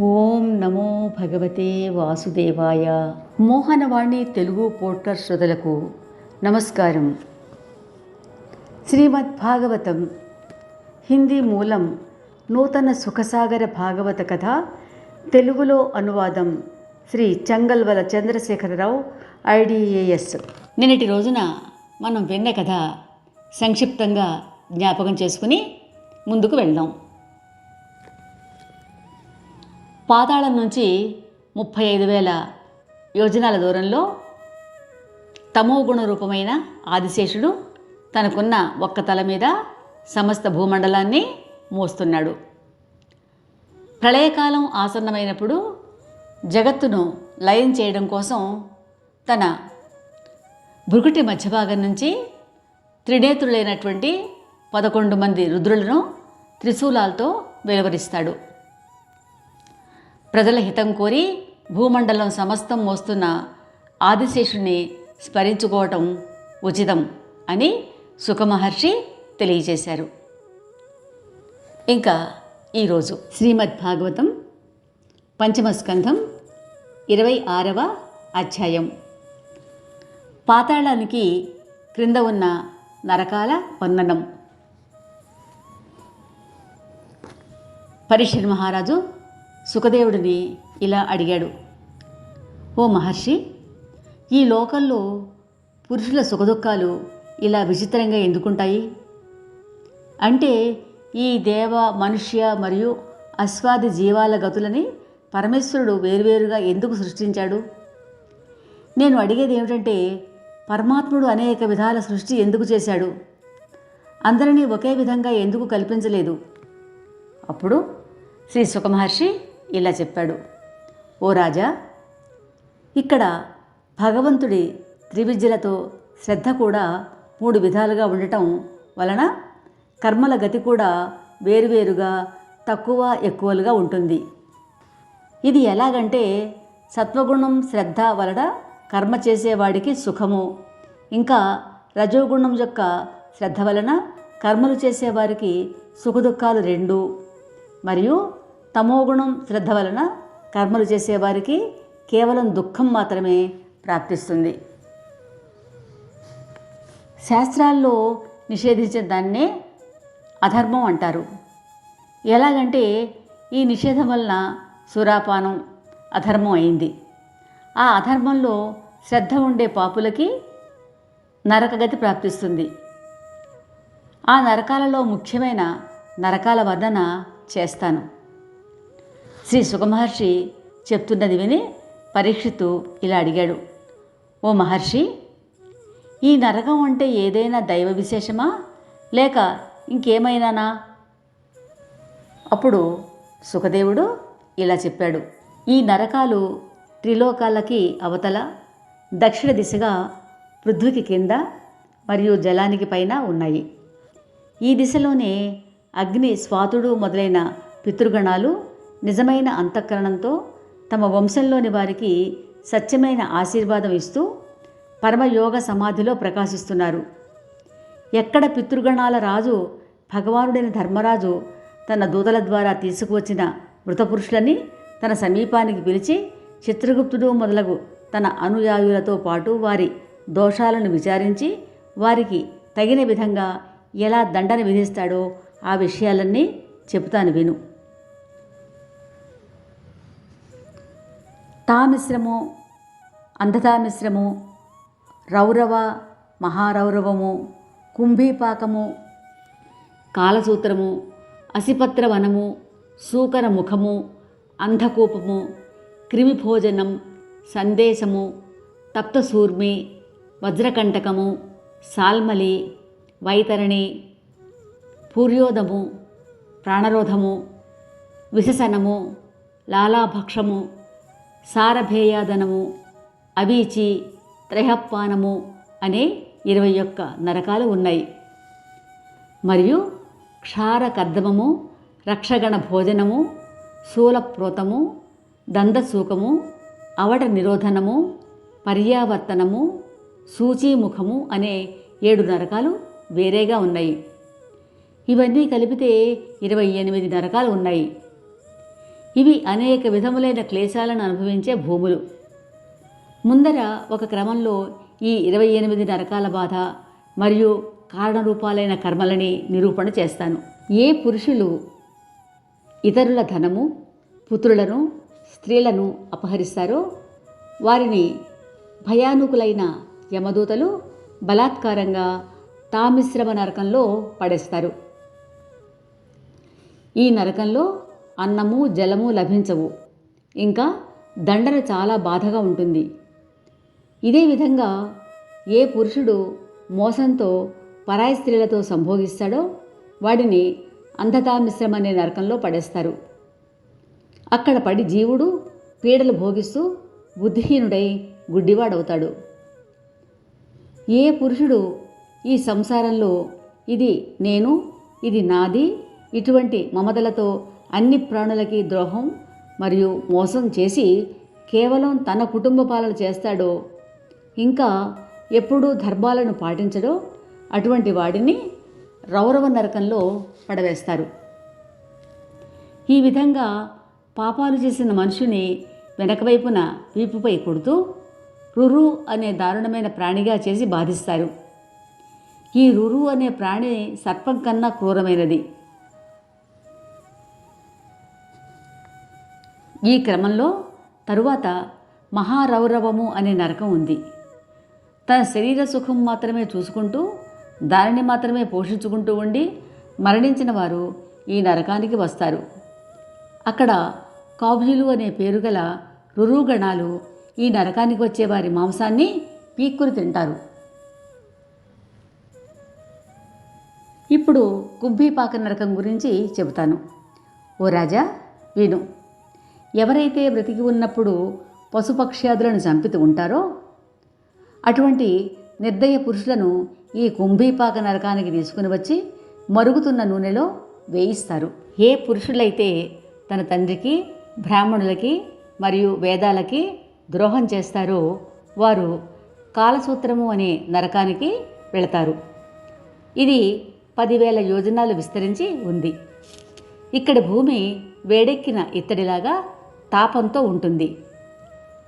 ఓం నమో భగవతే వాసుదేవాయ. మోహనవాణి తెలుగు పోర్టర్ శ్రోతలకు నమస్కారం. శ్రీమద్ భాగవతం హిందీ మూలం నూతన సుఖసాగర భాగవత కథ తెలుగులో అనువాదం శ్రీ చంగల్వల చంద్రశేఖరరావు ఐడిఏఎస్. నిన్నటి రోజున మనం విన్న కథ సంక్షిప్తంగా జ్ఞాపకం చేసుకుని ముందుకు వెళ్దాం. పాతాళం నుంచి ముప్పై ఐదు వేల యోజనాల దూరంలో తమో గుణ రూపమైన ఆదిశేషుడు తనకున్న ఒక్క తల మీద సమస్త భూమండలాన్ని మోస్తున్నాడు. ప్రళయకాలం ఆసన్నమైనప్పుడు జగత్తును లయం చేయడం కోసం తన భృగుటి మధ్యభాగం నుంచి త్రినేత్రులైనటువంటి పదకొండు మంది రుద్రులను త్రిశూలాలతో వెలువరిస్తాడు. ప్రజల హితం కోరి భూమండలం సమస్తం మోస్తున్న ఆదిశేషుణ్ణి స్మరించుకోవటం ఉచితం అని సుఖమహర్షి తెలియజేశారు. ఇంకా ఈరోజు శ్రీమద్ భాగవతం పంచమ స్కంధం ఇరవై ఆరవ అధ్యాయం. పాతాళానికి క్రింద ఉన్న నరకాల వందనం పరీక్షణ్ మహారాజు సుఖదేవుడిని ఇలా అడిగాడు. ఓ మహర్షి ఈ లోకంలో పురుషుల సుఖదుఖాలు ఇలా విచిత్రంగా ఎందుకుంటాయి? అంటే ఈ దేవ మనుష్య మరియు అశ్వాది జీవాల గతులని పరమేశ్వరుడు వేరువేరుగా ఎందుకు సృష్టించాడు? నేను అడిగేది ఏమిటంటే పరమాత్ముడు అనేక విధాల సృష్టి ఎందుకు చేశాడు? అందరినీ ఒకే విధంగా ఎందుకు కల్పించలేదు? అప్పుడు శ్రీ సుఖమహర్షి ఇలా చెప్పాడు. ఓ రాజా ఇక్కడ భగవంతుడి త్రివిద్యలతో శ్రద్ధ కూడా మూడు విధాలుగా ఉండటం వలన కర్మల గతి కూడా వేరువేరుగా తక్కువ ఎక్కువలుగా ఉంటుంది. ఇది ఎలాగంటే సత్వగుణం శ్రద్ధ వలన కర్మ చేసేవాడికి సుఖము. ఇంకా రజోగుణం యొక్క శ్రద్ధ వలన కర్మలు చేసేవారికి సుఖదుఖాలు రెండు. మరియు తమోగుణం శ్రద్ధ వలన కర్మలు చేసేవారికి కేవలం దుఃఖం మాత్రమే ప్రాప్తిస్తుంది. శాస్త్రాల్లో నిషేధించిన దాన్నే అధర్మం అంటారు. ఎలాగంటే ఈ నిషేధం వలన సురాపానం అధర్మం అయింది. ఆ అధర్మంలో శ్రద్ధ ఉండే పాపులకి నరకగతి ప్రాప్తిస్తుంది. ఆ నరకాలలో ముఖ్యమైన నరకాల వర్ణన చేస్తాను. శ్రీ సుఖమహర్షి చెప్తున్నది విని పరీక్షితు ఇలా అడిగాడు. ఓ మహర్షి ఈ నరకం అంటే ఏదైనా దైవ విశేషమా? లేక ఇంకేమైనానా? అప్పుడు సుఖదేవుడు ఇలా చెప్పాడు. ఈ నరకాలు త్రిలోకాలకి అవతల దక్షిణ దిశగా పృథ్వీకి కింద మరియు జలానికి పైన ఉన్నాయి. ఈ దిశలోనే అగ్ని స్వాతుడు మొదలైన పితృగణాలు నిజమైన అంతఃకరణంతో తమ వంశంలోని వారికి సత్యమైన ఆశీర్వాదం ఇస్తూ పరమయోగ సమాధిలో ప్రకాశిస్తున్నారు. ఎక్కడ పితృగణాల రాజు భగవానుడైన ధర్మరాజు తన దూతల ద్వారా తీసుకువచ్చిన మృతపురుషులని తన సమీపానికి పిలిచి చిత్రగుప్తుడు మొదలగు తన అనుయాయులతో పాటు వారి దోషాలను విచారించి వారికి తగిన విధంగా ఎలా దండన విధిస్తాడో ఆ విషయాలన్నీ చెబుతాను విను. తామిశ్రము అంధతామిశ్రము రౌరవ మహారౌరవము కుంభీపాకము కాలసూత్రము అసిపత్రవనము సూకరముఖము సూకర ముఖము అంధకూపము క్రిమిభోజనం సందేశము తప్తసూర్మి వజ్రకంటకము సాల్మలి వైతరణి పూర్యోదము ప్రాణరోధము విశసనము లాలాభక్షము సారభేయాదనము అవీచి త్రయపానము అనే ఇరవై ఒక్క నరకాలు ఉన్నాయి. మరియు క్షారకర్దమము రక్షగణ భోజనము శూలప్రోతము దందసూకము అవట నిరోధనము పర్యావర్తనము సూచీముఖము అనే ఏడు నరకాలు వేరేగా ఉన్నాయి. ఇవన్నీ కలిపితే ఇరవై ఎనిమిది నరకాలు ఉన్నాయి. ఇవి అనేక విధములైన క్లేశాలను అనుభవించే భూములు. ముందర ఒక క్రమంలో ఈ ఇరవై ఎనిమిది నరకాల బాధ మరియు కారణరూపాలైన కర్మలని నిరూపణ చేస్తాను. ఏ పురుషులు ఇతరుల ధనము పుత్రులను స్త్రీలను అపహరిస్తారో వారిని భయానుకులైన యమదూతలు బలాత్కారంగా తామిశ్రమ నరకంలో పడేస్తారు. ఈ నరకంలో అన్నము జలము లభించవు. ఇంకా దండన చాలా బాధగా ఉంటుంది. ఇదే విధంగా ఏ పురుషుడు మోసంతో పరాయి స్త్రీలతో సంభోగిస్తాడో వాడిని అంధతామిశ్రమ అనే నరకంలో పడేస్తారు. అక్కడ పడి జీవుడు పీడలు భోగిస్తూ బుద్ధిహీనుడై గుడ్డివాడవుతాడు. ఏ పురుషుడు ఈ సంసారంలో ఇది నేను ఇది నాది ఇటువంటి మమతలతో అన్ని ప్రాణులకి ద్రోహం మరియు మోసం చేసి కేవలం తన కుటుంబ పాలన చేస్తాడో ఇంకా ఎప్పుడూ ధర్మాలను పాటించడో అటువంటి వాడిని రౌరవ నరకంలో పడవేస్తారు. ఈ విధంగా పాపాలు చేసిన మనుషుని వెనకవైపున వీపుపై కొడుతూ రురు అనే దారుణమైన ప్రాణిగా చేసి బాధిస్తారు. ఈ రురు అనే ప్రాణి సర్పం కన్నా క్రూరమైనది. ఈ క్రమంలో తరువాత మహారౌరవము అనే నరకం ఉంది. తన శరీర సుఖం మాత్రమే చూసుకుంటూ దానిని మాత్రమే పోషించుకుంటూ ఉండి మరణించిన వారు ఈ నరకానికి వస్తారు. అక్కడ కావ్యులు అనే పేరు గల రురుగణాలు ఈ నరకానికి వచ్చే వారి మాంసాన్ని పీక్కుని తింటారు. ఇప్పుడు కుంభీపాక నరకం గురించి చెబుతాను. ఓ రాజా విను. ఎవరైతే బ్రతికి ఉన్నప్పుడు పశుపక్ష్యాదులను చంపితూ ఉంటారో అటువంటి నిర్దయ పురుషులను ఈ కుంభీపాక నరకానికి తీసుకుని వచ్చి మరుగుతున్న నూనెలో వేయిస్తారు. ఏ పురుషులైతే తన తండ్రికి బ్రాహ్మణులకి మరియు వేదాలకి ద్రోహం చేస్తారో వారు కాలసూత్రము అనే నరకానికి వెళతారు. ఇది పదివేల యోజనాలు విస్తరించి ఉంది. ఇక్కడ భూమి వేడెక్కిన ఇత్తడిలాగా తాపంతో ఉంటుంది.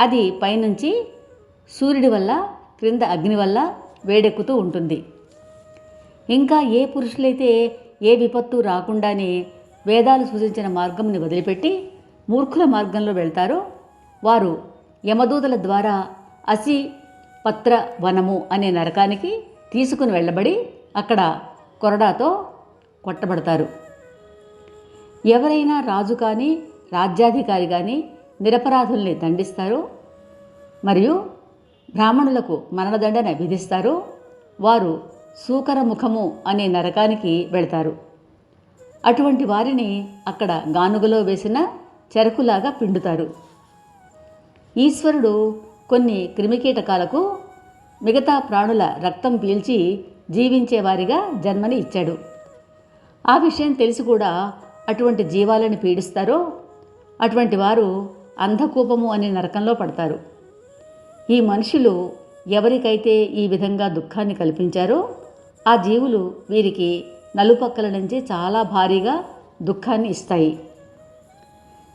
అది పైనుంచి సూర్యుడి వల్ల క్రింద అగ్ని వల్ల వేడెక్కుతూ ఉంటుంది. ఇంకా ఏ పురుషులైతే ఏ విపత్తు రాకుండానే వేదాలు సూచించిన మార్గంని వదిలిపెట్టి మూర్ఖుల మార్గంలో వెళ్తారో వారు యమదూతల ద్వారా అసి పత్ర వనము అనే నరకానికి తీసుకుని వెళ్ళబడి అక్కడ కొరడాతో కొట్టబడతారు. ఎవరైనా రాజు కానీ రాజ్యాధికారి కానీ నిరపరాధుల్ని దండిస్తారు మరియు బ్రాహ్మణులకు మరణదండన విధిస్తారు. వారు సూకర ముఖము అనే నరకానికి వెళతారు. అటువంటి వారిని అక్కడ గానుగలో వేసిన చెరకులాగా పిండుతారు. ఈశ్వరుడు కొన్ని క్రిమికీటకాలకు మిగతా ప్రాణుల రక్తం పీల్చి జీవించేవారిగా జన్మని ఇచ్చాడు. ఆ విషయం తెలిసి కూడా అటువంటి జీవాలను పీడిస్తారో అటువంటి వారు అంధకూపము అనే నరకంలో పడతారు. ఈ మనుషులు ఎవరికైతే ఈ విధంగా దుఃఖాన్ని కల్పించారో ఆ జీవులు వీరికి నలుపక్కల నుంచి చాలా భారీగా దుఃఖాన్ని ఇస్తాయి.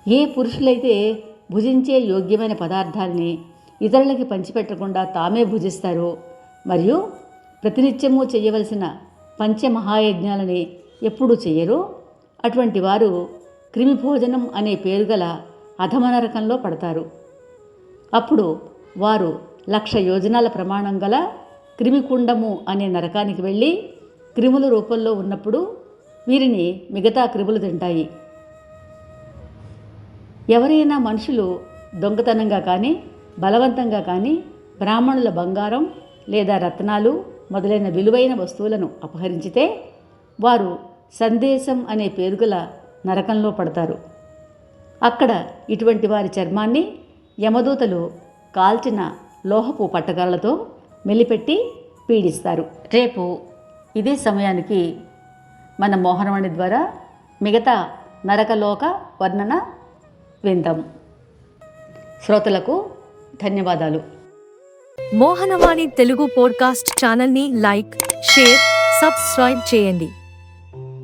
ఏ పురుషులైతే భుజించే యోగ్యమైన పదార్థాన్ని ఇతరులకి పంచిపెట్టకుండా తామే భుజిస్తారో మరియు ప్రతినిత్యము చేయవలసిన పంచమహాయజ్ఞాలని ఎప్పుడూ చేయరో అటువంటి వారు క్రిమి భోజనం అనే పేరు గల అధమనరకంలో పడతారు. అప్పుడు వారు లక్ష యోజనాల ప్రమాణం గల క్రిమికుండము అనే నరకానికి వెళ్ళి క్రిముల రూపంలో ఉన్నప్పుడు వీరిని మిగతా క్రిములు తింటాయి. ఎవరైనా మనుషులు దొంగతనంగా కానీ బలవంతంగా కానీ బ్రాహ్మణుల బంగారం లేదా రత్నాలు మొదలైన విలువైన వస్తువులను అపహరించితే వారు సందేశం అనే పేరుగల నరకంలో పడతారు. అక్కడ ఇటువంటి వారి చర్మాన్ని యమదూతలు కాల్చిన లోహపు పట్టకాలతో మెలిపెట్టి పీడిస్తారు. రేపు ఇదే సమయానికి మన మోహనవాణి ద్వారా మిగతా నరకలోక వర్ణన విందాం. శ్రోతలకు ధన్యవాదాలు. మోహనవాణి తెలుగు పోడ్కాస్ట్ ఛానల్ని లైక్ షేర్ సబ్స్క్రైబ్ చేయండి.